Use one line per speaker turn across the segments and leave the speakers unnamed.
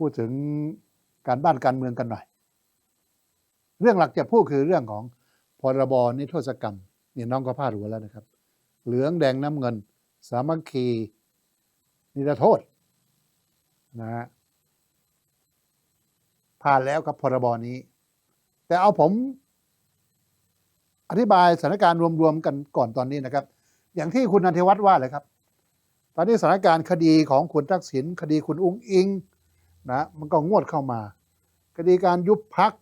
พูดถึงการบ้านการเมืองกันหน่อย เรื่องหลักจะพูดคือเรื่องของพรบนิโทษกรรมนี่น้องก็พาดหัวแล้วนะครับ เหลืองแดงน้ำเงิน สามัคคีนิรโทษนะฮะผ่านแล้วครับพรบนี้ แต่เอาผม อธิบายสถานการณ์รวมๆกันก่อนตอนนี้นะครับ อย่างที่คุณนันทวัฒน์ว่าเลยครับ ตอนนี้สถานการณ์คดีของคุณทักษิณคดีคุณอุ้งอิง นะมันก็งวดเข้ามาคดีการยุบพัก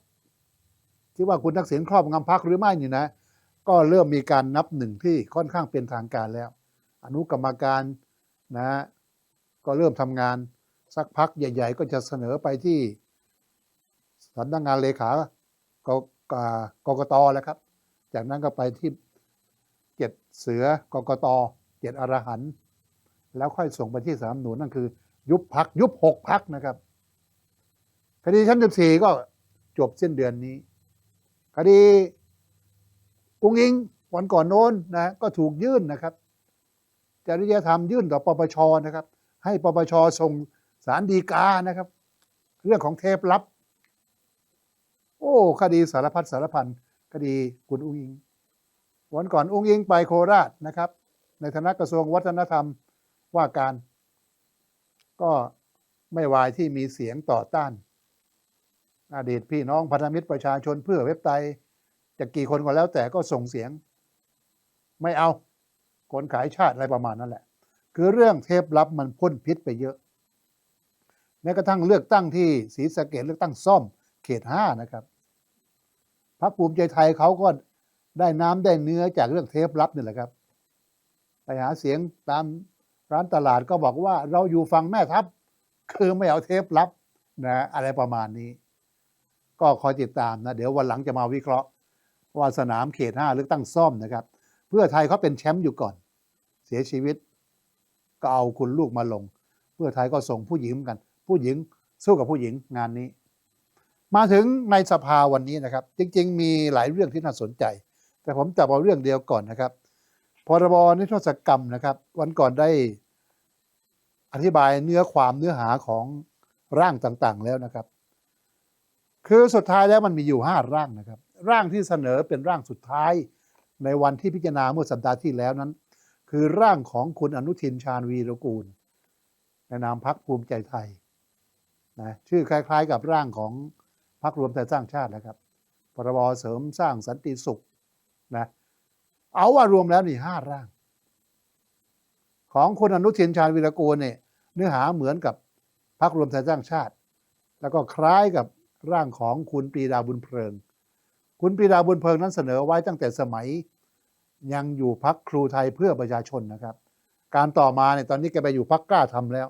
ที่ว่าคุณทักษิณครอบงำพักหรือไม่นี่นะ ก็เริ่มมีการนับหนึ่งที่ค่อนข้างเป็นทางการแล้ว อนุกรรมการนะก็เริ่มทำงานสักพักใหญ่ ๆ ก็จะเสนอไปที่สำนักงานเลขากกกกตแล้วครับ จากนั้นก็ไปที่เจ็ดเสือกกตเจ็ดอรหันแล้วค่อยส่งไปที่สามหนุนนั่นคือ ยุบพักยุบหกพักนะครับ คดีชั้นสิบสี่ก็จบสิ้นเดือนนี้ คดีกุ้งอิงวันก่อนโน้นนะก็ถูกยื่นนะครับจริยธรรมยื่นต่อปปชนะครับ ให้ปปชส่งสารดีกานะครับ เรื่องของเทปลับ โอ้คดีสารพัดสารพันคดีคุณอุ้งอิง วันก่อนอุ้งอิงไปโคราชนะครับ ในฐานะกระทรวงวัฒนธรรมว่าการ ก็ไม่วายที่มีเสียงต่อต้าน อดีตพี่น้องพันธมิตรประชาชนเพื่อเว็บไตจะกี่คนก็แล้วแต่ก็ส่งเสียง ไม่เอาคนขายชาติอะไรประมาณนั้นแหละ คือเรื่องเทปลับมันพ่นพิษไปเยอะ แม้กระทั่งเลือกตั้งที่ศรีสะเกดเลือกตั้งซ่อมเขตห้านะครับพรรคภูมิใจไทยเขาก็ได้น้ำได้เนื้อจากเรื่องเทปลับนี่แหละครับ ไปหาเสียงตามร้านตลาดก็บอกว่าเราอยู่ฝั่งแม่ทัพ คือไม่เอาเทปลับนะอะไรประมาณนี้ ก็คอยติดตามนะ เดี๋ยววันหลังจะมาวิเคราะห์ว่าสนามเขตห้าเลือกตั้งซ่อมนะครับ เพื่อไทยเขาเป็นแชมป์อยู่ก่อน เสียชีวิต ก็เอาคุณลูกมาลง เพื่อไทยก็ส่งผู้หญิงกัน ผู้หญิงสู้กับผู้หญิงงานนี้ มาถึงในสภาวันนี้นะครับ จริง ๆ มีหลายเรื่องที่น่าสนใจ แต่ผมจับเอาเรื่องเดียวก่อนนะครับพรบนิรโทษกรรมนะครับ วันก่อนได้อธิบายเนื้อความเนื้อหาของร่างต่างๆ แล้วนะครับ คือสุดท้ายแล้วมันมีอยู่ห้าร่างนะครับ ร่างที่เสนอเป็นร่างสุดท้าย ในวันที่พิจารณาเมื่อสัปดาห์ที่แล้วนั้น คือร่างของคุณอนุทินชาญวีรกูล ในนามพักภูมิใจไทยนะชื่อคล้าย ๆ กับร่างของพักรวมไทยสร้างชาตินะครับพรบเสริมสร้างสันติสุขนะเอาว่ารวมแล้วนี่ห้าร่าง ของคุณอนุทินชาญวีรกูลเนี่ยเนื้อหาเหมือนกับพักรวมไทยสร้างชาติ แล้วก็คล้ายกับ ร่างของคุณปรีดาบุญเพลิง คุณปรีดาบุญเพลิงนั้นเสนอไว้ตั้งแต่สมัยยังอยู่พักครูไทยเพื่อประชาชนนะครับ การต่อมาเนี่ยตอนนี้แกไปอยู่พักกล้าทำแล้ว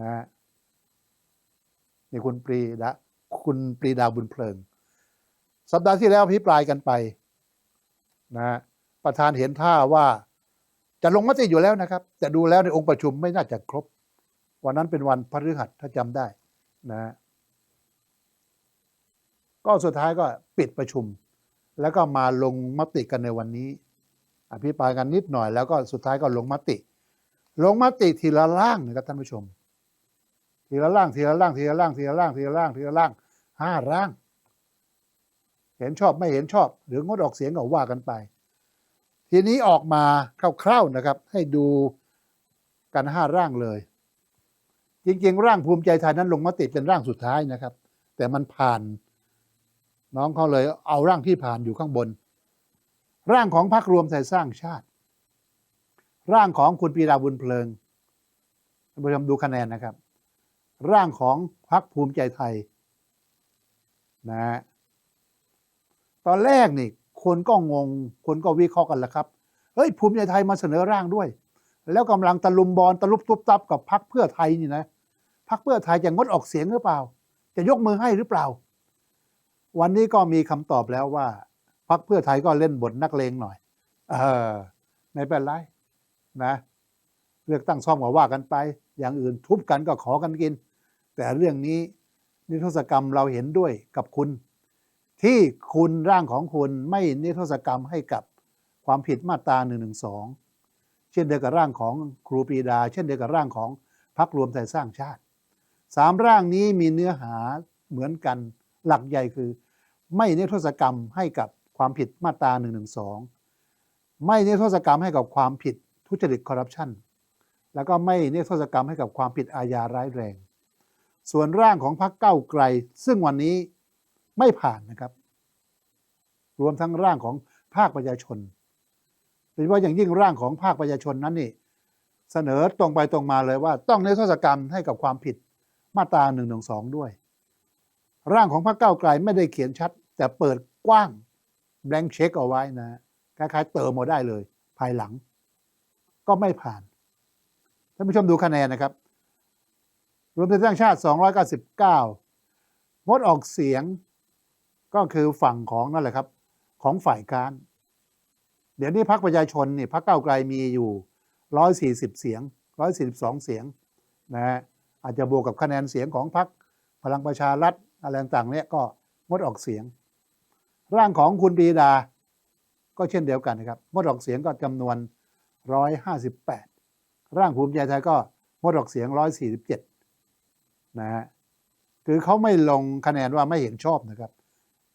นะฮะนี่คุณปรีดาคุณปรีดาบุญเพลิง สัปดาห์ที่แล้วอภิปรายกันไปนะฮะประธานเห็นท่าว่าจะลงมติอยู่แล้วนะครับแต่ดูแล้วในองค์ประชุมไม่น่าจะครบ วันนั้นเป็นวันพฤหัสถ้าจำได้นะฮะ ก็สุดท้ายก็ปิดประชุม แล้วก็มาลงมติกันในวันนี้ อภิปรายกันนิดหน่อยแล้วก็สุดท้ายก็ลงมติ ลงมติทีละร่างนะครับท่านผู้ชม ทีละร่างทีละร่างทีละร่างทีละร่างทีละร่างทีละร่างห้าร่าง เห็นชอบไม่เห็นชอบ หรืองดออกเสียงก็ว่ากันไป ทีนี้ออกมาคร่าวๆนะครับ ให้ดูกันห้าร่างเลย จริงๆ ร่างภูมิใจไทยนั้นลงมติเป็นร่างสุดท้ายนะครับ แต่มันผ่าน น้องเขาเลยเอาร่างที่ผ่านอยู่ข้างบน ร่างของพรรครวมไทยสร้างชาติ ร่างของคุณปีดาบุญเพลิงท่านผู้ชมดูคะแนนนะครับ ร่างของพรรคภูมิใจไทยนะฮะตอนแรกนี่คนก็งง คนก็วิเคราะห์กันแหละครับเฮ้ยภูมิใจไทยมาเสนอร่างด้วย แล้วกำลังตะลุมบอลตะลุบตุบตับกับพรรคเพื่อไทยนี่นะพรรคเพื่อไทยจะงดออกเสียงหรือเปล่า จะยกมือให้หรือเปล่า วันนี้ก็มีคำตอบแล้วว่าพรรคเพื่อไทยก็เล่นบทนักเลงหน่อย เออไม่เป็นไรนะ เลือกตั้งซ่อมก็ว่ากันไป อย่างอื่นทุบกันก็ขอกันกิน แต่เรื่องนี้นิทษกรรมเราเห็นด้วยกับคุณ ที่คุณร่างของคุณไม่นิทษกรรมให้กับความผิดมาตรา1นึเช่นเดียวกับร่างของครูปรีดา เช่นเดียวกับร่างของพรรครวมไทยสร้างชาติสามร่างนี้มีเนื้อหาเหมือนกันหลักใหญ่คือ ไม่นิรโทษกรรมให้กับความผิดมาตรา1นึไม่นิรโทษกรรมให้กับความผิดทุจริตคอร์รัปชันแล้วก็ไม่นิรโทษกรรมให้กับความผิดอาญาร้ายแรง ส่วนร่างของพรรคเก้าไกล ซึ่งวันนี้ไม่ผ่านนะครับ รวมทั้งร่างของภาคประชาชนโดยเฉพาะอย่างยิ่งร่างของภาคประชาชนนั้นนี่เสนอตรงไปตรงมาเลยว่า ต้องนิรโทษกรรมให้กับความผิดมาตรา1นึด้วย ร่างของพรรคเก้าไกลไม่ได้เขียนชัด แต่เปิดกว้างแบงค์เช็คเอาไว้นะคล้ายๆเติมมาได้เลย ภายหลัง ก็ไม่ผ่านท่านผู้ชมดูคะแนนนะครับ รวมไทยสร้างชาติ 299งดออกเสียงก็คือฝั่งของนั่นแหละครับ ของฝ่ายค้านเดี๋ยวนี้พรรคประชาชนนี่พรรคเก้าไกลมีอยู่ 140 เสียง 142 เสียงนะฮะอาจจะบวกกับคะแนนเสียงของพรรคพลังประชารัฐอะไรต่างๆเนี่ยก็งดออกเสียง ร่างของคุณปีดา ก็เช่นเดียวกันนะครับงดออกเสียงก็จำนวน 158 ร่างภูมิใจไทยก็งดออกเสียง 147 นะฮะคือเขาไม่ลงคะแนนว่าไม่เห็นชอบนะครับ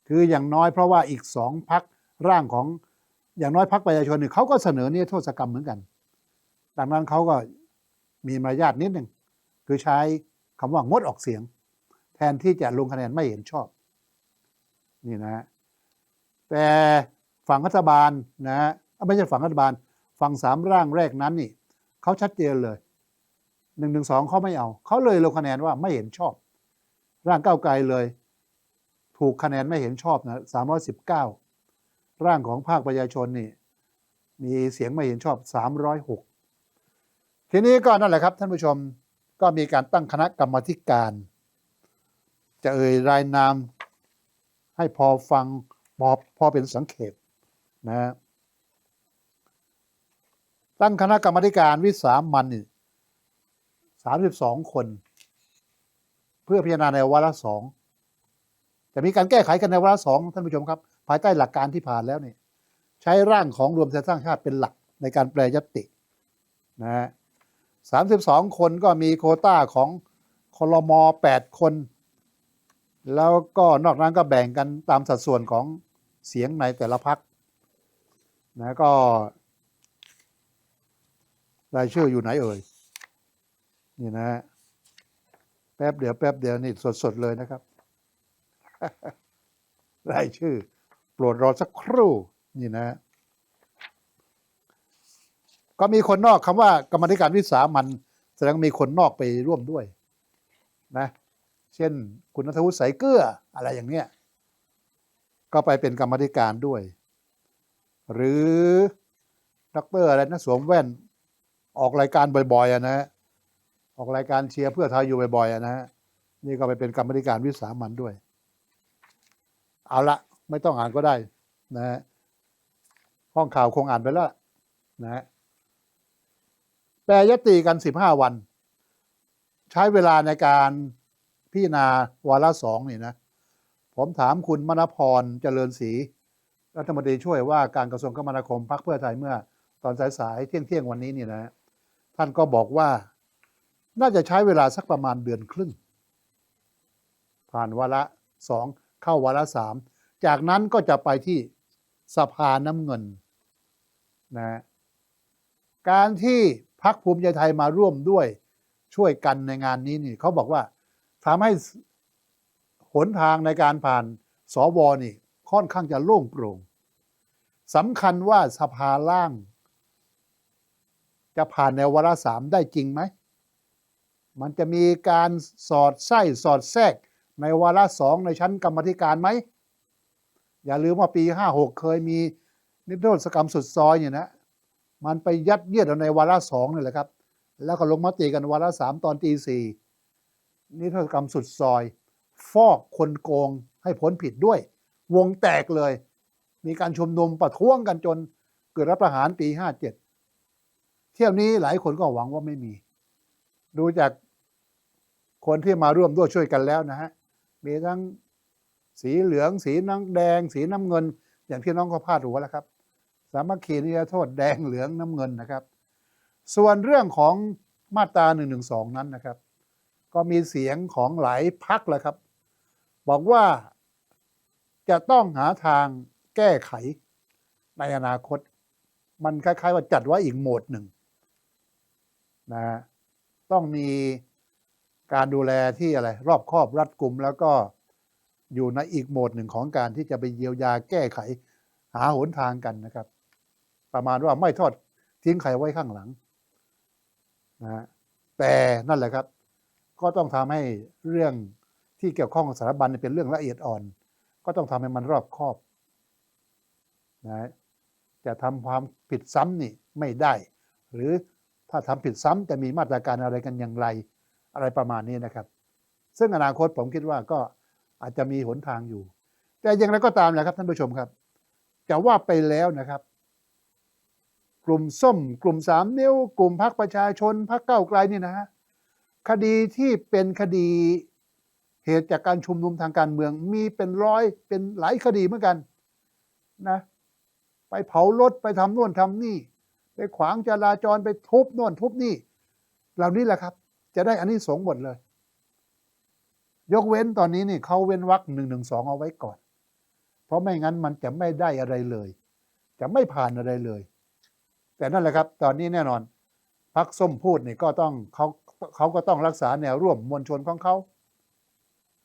คืออย่างน้อยเพราะว่าอีกสองพักร่างของอย่างน้อยพักประชาชนเนี่ยเขาก็เสนอเนี่ยโทษกรรมเหมือนกัน ดังนั้นเขาก็มีมารยาทนิดหนึ่งคือใช้คำว่างดออกเสียง แทนที่จะลงคะแนนไม่เห็นชอบ นี่นะฮะ แต่ฝั่งรัฐบาลนะฮะไม่ใช่ฝั่งรัฐบาล ฝั่งสามร่างแรกนั้นนี่เขาชัดเจนเลยหนึ่งหนึ่งสองเขาไม่เอา เขาเลยลงคะแนนว่าไม่เห็นชอบ ร่างก้าวไกลเลย ถูกคะแนนไม่เห็นชอบนะสามร้อยสิบเก้าร่างของภาคประชาชนนี่ มีเสียงไม่เห็นชอบสามร้อยหกทีนี้ก็นั่นแหละครับ ท่านผู้ชมก็มีการตั้งคณะกรรมธิการ จะเอ่ยรายนามให้พอฟัง พอพอเป็นสังเขปนะฮะตั้งคณะกรรมการวิสามันสามสิบสองคน เพื่อพิจารณาในวาระสองจะมีการแก้ไขกันในวาระสองท่านผู้ชมครับ ภายใต้หลักการที่ผ่านแล้วนี่ใช้ร่างของรวมไทยสร้างชาติเป็นหลักในการแปลยตตินะฮะสามสิบสองคนก็มีโคต้าของคลมแปดคน แล้วก็นอกนั้นก็แบ่งกันตามสัดส่วนของ เสียงในแต่ละพักนะก็ รายชื่ออยู่ไหนเอ่ย นี่นะฮะแป๊บเดียวแป๊บเดียวนี่สดๆเลยนะครับ รายชื่อ โปรดรอสักครู่ นี่นะฮะก็มีคนนอกคำว่า กรรมธิการวิสามันแสดงมีคนนอกไปร่วมด้วย นะ เช่น คุณนัทวุฒิสายเกลืออะไรอย่างเนี้ย ก็ไปเป็นกรรมธิการด้วย หรือดอกเตอรอะไรนะสวมแว่น ออกรายการบ่อยๆนะฮะออกรายการเชียร์เพื่อไทยอยู่บ่อยๆนะฮะนี่ก็ไปเป็นกรรมธิการวิสามันด้วย เอาละไม่ต้องอ่านก็ได้นะฮะห้องข่าวคงอ่านไปแล้วนะฮะแปลยติกันสิบห้าวัน ใช้เวลาในการพิจารณาวาระสองนี่นะ ผมถามคุณมณพรเจริญศรีรัฐมนตรีช่วยว่าการกระทรวงคมนาคมพักเพื่อไทยเมื่อ ตอนสายๆเที่ยงเที่ยงๆวันนี้นี่นะท่านก็บอกว่า น่าจะใช้เวลาสักประมาณเดือนครึ่ง ผ่านวาระสองเข้าวาระสามจากนั้นก็จะไปที่สภาน้ำเงินนะการที่พักภูมิใจไทยมาร่วมด้วยช่วยกันในงานนี้นี่เขาบอกว่าทำให้ หนทางในการผ่านสวนี่ค่อนข้างจะโล่งโปร่งสำคัญว่าสภาล่าง จะผ่านในวาระสามได้จริงไหม มันจะมีการสอดไส้สอดแทรกในวาระสองในชั้นกรรมธิการไหม อย่าลืมว่าปีห้าหกเคยมีนิรโทษกรรมสุดซอยเนี่ยนะ มันไปยัดเยียดเอาในวาระสองนี่แหละครับ แล้วก็ลงมติกันวาระสามตอนตีสี่นิรโทษกรรมสุดซอย ฟอกคนโกงให้พ้นผิดด้วย วงแตกเลย มีการชุมนุมประท้วงกันจนเกิดรัฐประหารปีห้าเจ็ดเที่ยวนี้หลายคนก็หวังว่าไม่มี ดูจากคนที่มาร่วมด้วยช่วยกันแล้วนะฮะ มีทั้งสีเหลือง สีน้ำแดง สีน้ำเงิน อย่างที่น้องเขาพาดหัวแล้วครับ สามัคคีนิรโทษแดงเหลืองน้ำเงินนะครับ ส่วนเรื่องของมาตรา1นึนั้นนะครับ ก็มีเสียงของหลายพักแล้วครับ บอกว่าจะต้องหาทางแก้ไขในอนาคต มันคล้าย ๆ ว่าจัดไว้อีกโหมดหนึ่งนะฮะต้องมีการดูแลที่อะไร รอบครอบรัดกุมแล้วก็อยู่ในอีกโหมดหนึ่งของการที่จะไปเยียวยาแก้ไข หาหนทางกันนะครับ ประมาณว่าไม่ทอดทิ้งใครไว้ข้างหลังนะฮะแต่นั่นแหละครับ ก็ต้องทำให้เรื่อง ที่เกี่ยวข้องกับสถาบันเป็นเรื่องละเอียดอ่อน ก็ต้องทำให้มันรอบคอบนะจะทำความผิดซ้ำนี่ไม่ได้ หรือถ้าทำผิดซ้ำจะมีมาตรการอะไรกันอย่างไรอะไรประมาณนี้นะครับ ซึ่งอนาคตผมคิดว่าก็อาจจะมีหนทางอยู่ แต่อย่างไรก็ตามแหละครับท่านผู้ชมครับจะว่าไปแล้วนะครับ กลุ่มส้ม กลุ่มสามนิ้ว กลุ่มพักประชาชนพักเก้าไกลนี่นะฮะคดีที่เป็นคดี เหตุจากการชุมนุมทางการเมืองมีเป็นร้อยเป็นหลายคดีเหมือนกันนะ ไปเผารถไปทำโน่นทำนี่ ไปขวางจราจรไปทุบโน่นทุบนี่ เหล่านี้แหละครับ จะได้อันนี้สงหมดเลย ยกเว้นตอนนี้นี่เขาเว้นวรรคหนึ่งหนึ่งสองเอาไว้ก่อน เพราะไม่งั้นมันจะไม่ได้อะไรเลย จะไม่ผ่านอะไรเลย แต่นั่นแหละครับ ตอนนี้แน่นอนพักส้มพูดนี่ก็ต้องเขาเขาก็ต้องรักษาแนวร่วมมวลชนของเขา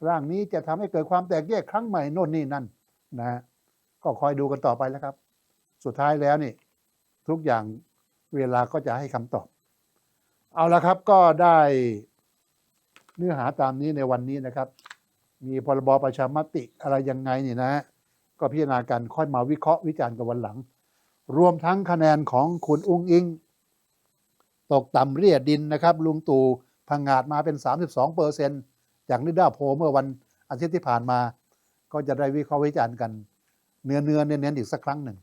ร่างนี้จะทำให้เกิดความแตกแยกครั้งใหม่โน่นนี่นั่นนะฮะก็คอยดูกันต่อไปแล้วครับ สุดท้ายแล้วนี่ ทุกอย่างเวลาก็จะให้คำตอบ เอาละครับก็ได้เนื้อหาตามนี้ในวันนี้นะครับ มีพรบประชามติอะไรยังไงนี่นะฮะก็พิจารณากันค่อยมาวิเคราะห์วิจารณ์กันวันหลัง รวมทั้งคะแนนของคุณอุ้งอิง ตกต่ำเรียดดินนะครับ ลุงตู่พังงาดมาเป็น 32เปอร์เซ็น จากนิดาโพเมื่อวันอาทิตย์ที่ผ่านมา ก็จะได้วิเคราะห์วิจารณ์กัน เนื้อเนื้อเน้นๆอีกสักครั้งหนึ่ง